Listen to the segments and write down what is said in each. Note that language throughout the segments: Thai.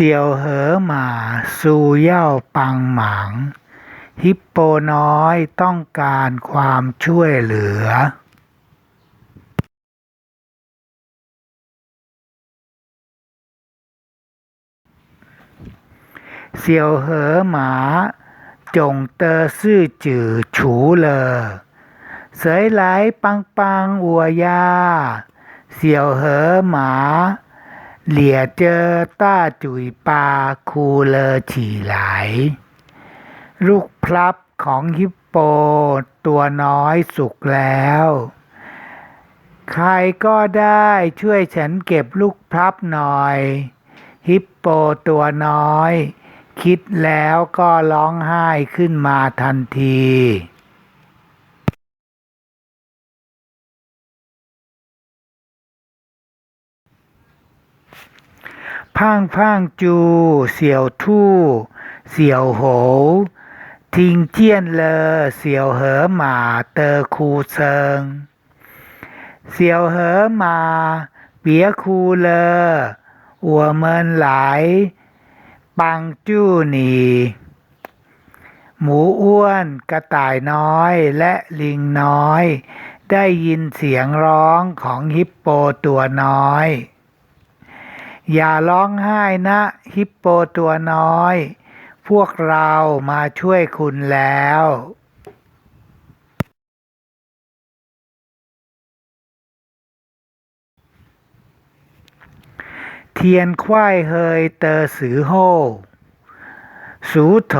เสี่ยวเหอหมาซูเย่าปังหมาง ฮิปโปน้อยต้องการความช่วยเหลือเสี่ยวเหอหมาจงเตอซื่อจื่อฉูเลอเสยไหลปังปังอัวยา เสี่ยวเหอหมา เหลี่ยเจอต้าจุยปาคูเลอฉี่ไหลลูกพลับของฮิปโปตัวน้อยสุกแล้ว ใครก็ได้ช่วยฉันเก็บลูกพลับหน่อย ฮิปโปตัวน้อย คิดแล้วก็ร้องไห้ขึ้นมาทันที พางพางจู เสี่ยวทู่ เสี่ยวโหวทิงเจี้ยนเลอ เสี่ยวเหอหมาเตอคูเซิง เสี่ยวเหอหมาเปียคูเลอ อัวเมินไหลปังจู้หนี หมูอ้วนกระต่ายน้อยและลิงน้อย ได้ยินเสียงร้องของฮิปโปตัวน้อย อย่าร้องไห้นะฮิปโปตัวน้อย พวกเรามาช่วยคุณแล้วเทียนควายเฮยเตอสือโฮสูโถ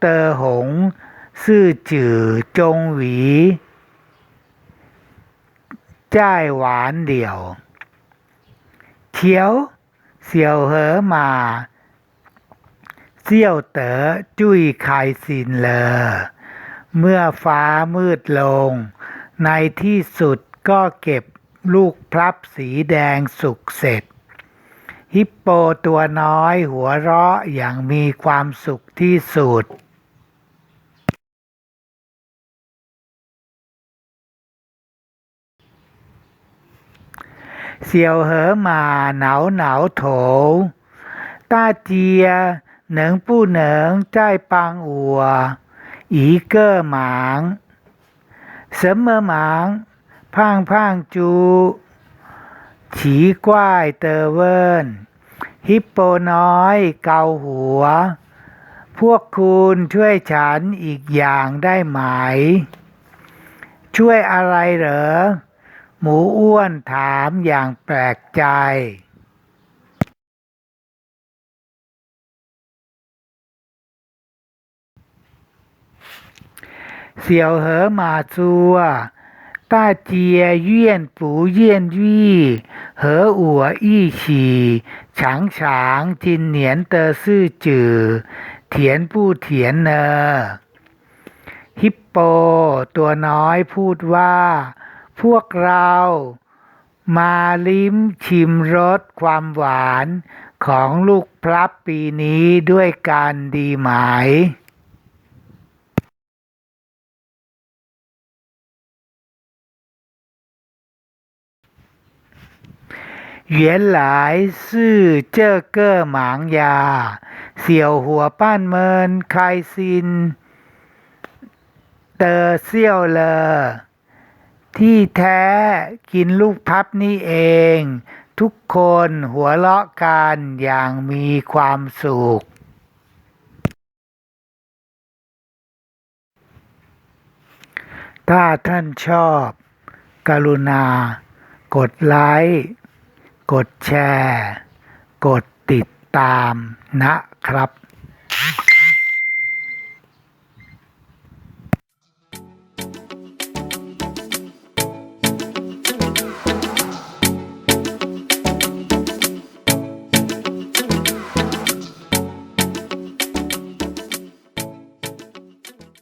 เตอหง ซื่อจื่อจงหวี จ้ายหวานเดี่ยว เขียว เสี่ยวเหอมาเสี่ยวเต๋อจุ้ยคายสินเลอ เมื่อฟ้ามืดลง ในที่สุดก็เก็บลูกพลับสีแดงสุกเสร็จ ฮิปโปตัวน้อยหัวเราะอย่างมีความสุขที่สุด เสี่ยวเหอหมาหนาเหนาวโถต้าเจียหนิงปู้เหนิงใจ้ายปังอัวอีเกอร์หมางเสมเมอหมางพางพางจูฉีกว้ายเตอเวินฮิปโปน้อยเกาหัว พวกคุณช่วยฉันอีกอย่างได้ไหม ช่วยอะไรเหรอ หมูอ้วนถามอย่างแปลกใจเสี่ยวเหอหมาซัวต้าเจียเยี่ยนปูเยี่ยนวี่เหออัวอี้ฉีฉางฉางจินเหนียนเตอซื่อจือ เถียนผู้เถียนเนอ ฮิปโปตัวน้อยพูดว่า พวกเรามาลิ้มชิมรสความหวานของลูกพลับปีนี้ด้วยกันดีไหม 原来是这个盲呀！小伙伴们开心的笑了 ที่แท้กินลูกพับนี่เอง ทุกคนหัวเราะกันอย่างมีความสุข ถ้าท่านชอบ กรุณา กดไลค์กดแชร์ กดติดตามนะครับ